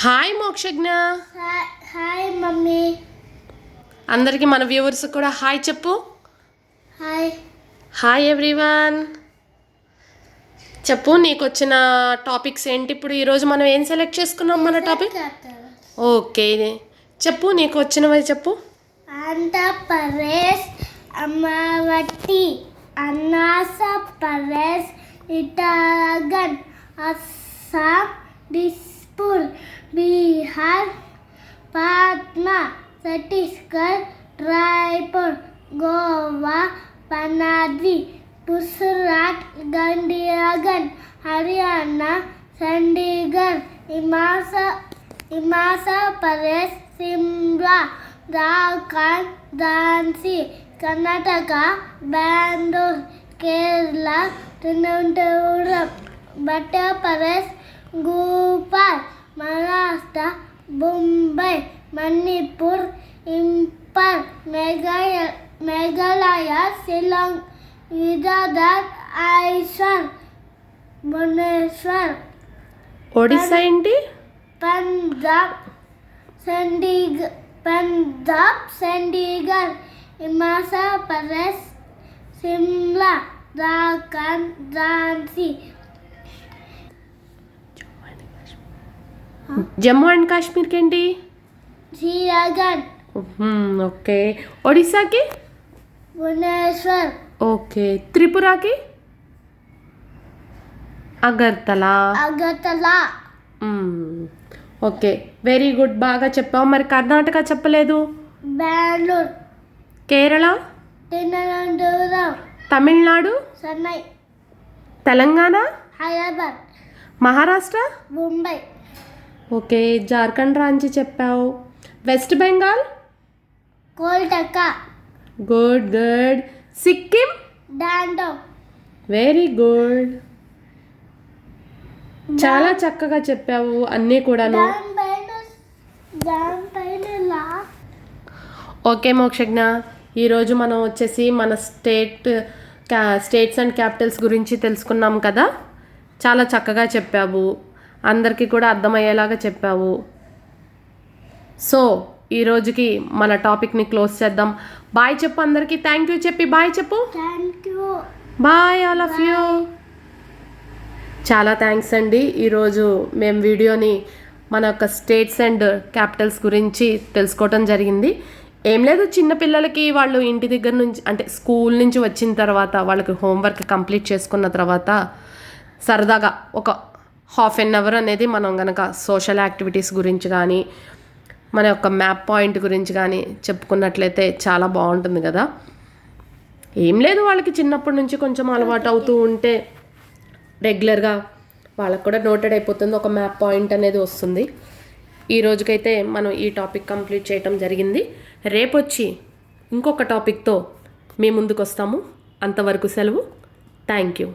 Hi Mokshagna. Hi mummy. అందరికీ మన viewers కూడా హాయ్ చెప్పు. హాయ్ హాయ్ ఎవ్రీవన్ చెప్పు నీకు వచ్చిన టాపిక్స్ ఏంటి? ఇప్పుడు ఈరోజు మనం ఏం సెలెక్ట్ చేసుకున్నాం మన టాపిక్ ఓకే చెప్పు నీకు వచ్చినవి చెప్పు. ఆంధ్రప్రదేశ్ అమరావతి అరుణాచల్ ఇటాగన్ అస్సాం पुल बिहार पाटना छत्तीसगढ़, रायपुर, गोवा पनाजी गुजरात गंडियागंज हरियाणा, चंडीगढ़, हिमाचल हिमाचल प्रदेश, शिमला, झारखंड, झांसी, कर्नाटका, बैंगलोर, केरला, तिरुवनंतपुरम, मध्य प्रदेश, भोपाल మహారాష్ట్ర ముంబై మణిపూర్ ఇంపాల్ మేఘాలయ మేఘాలయ శిలాంగ్ గుజరాత్ ఐస్వాల్ భువనేశ్వర్ ఒడిస్సా ఏంటి? పంజాబ్ చండీగఢ్ పంజాబ్ చండీగఢ్ హిమాచల్ ప్రదేశ్ సిమ్లా జార్ఖండ్ ఝాన్సీ జమ్మూ అండ్ కాశ్మీర్కి ఏంటి ఓకే. ఒడిస్సాకి? Bhubaneswar. Okay. త్రిపురకి? Agartala. Agartala. Okay. Very good బాగా చెప్పావు. మరి కర్ణాటక చెప్పలేదు? బెంగళూరు. కేరళ? తమిళనాడు? చెన్నై. తెలంగాణ? హైదరాబాద్. మహారాష్ట్ర? ముంబై. ఓకే జార్ఖండ్ రాంచి చెప్పావు. West Bengal? Kolkata. Good good. Sikkim? డాండో very good. చాలా చక్కగా చెప్పావు అన్నీ కూడాను. ఓకే మోక్షజ్ఞ. ఈరోజు మనం వచ్చేసి మన స్టేట్ స్టేట్స్ అండ్ క్యాపిటల్స్ గురించి తెలుసుకున్నాం కదా. చాలా చక్కగా చెప్పావు. అందరికీ కూడా అర్థమయ్యేలాగా చెప్పావు. సో ఈ రోజుకి మన టాపిక్ని క్లోజ్ చేద్దాం. బాయ్ చెప్పు అందరికీ. థ్యాంక్ యూ చెప్పి. బాయ్ చెప్పు. Bye all of you. చాలా థ్యాంక్స్ అండి. ఈరోజు మేము వీడియోని మన యొక్క స్టేట్స్ అండ్ క్యాపిటల్స్ గురించి తెలుసుకోవటం జరిగింది. ఏం లేదు చిన్నపిల్లలకి వాళ్ళు ఇంటి దగ్గర నుంచి అంటే స్కూల్ నుంచి వచ్చిన తర్వాత వాళ్ళకి హోంవర్క్ కంప్లీట్ చేసుకున్న తర్వాత సరదాగా ఒక హాఫ్ ఎన్ అవర్ అనేది మనం కనుక సోషల్ యాక్టివిటీస్ గురించి కానీ మన యొక్క మ్యాప్ పాయింట్ గురించి కానీ చెప్పుకున్నట్లయితే చాలా బాగుంటుంది కదా. ఏం లేదు వాళ్ళకి చిన్నప్పటి నుంచి కొంచెం అలవాటు అవుతూ ఉంటే రెగ్యులర్గా వాళ్ళకు కూడా నోటెడ్ అయిపోతుంది ఒక మ్యాప్ పాయింట్ అనేది వస్తుంది. ఈ రోజుకైతే మనం ఈ టాపిక్ కంప్లీట్ చేయటం జరిగింది. రేపు వచ్చి ఇంకొక టాపిక్తో మీ ముందుకు వస్తాము అంతవరకు సెలవు. Thank you.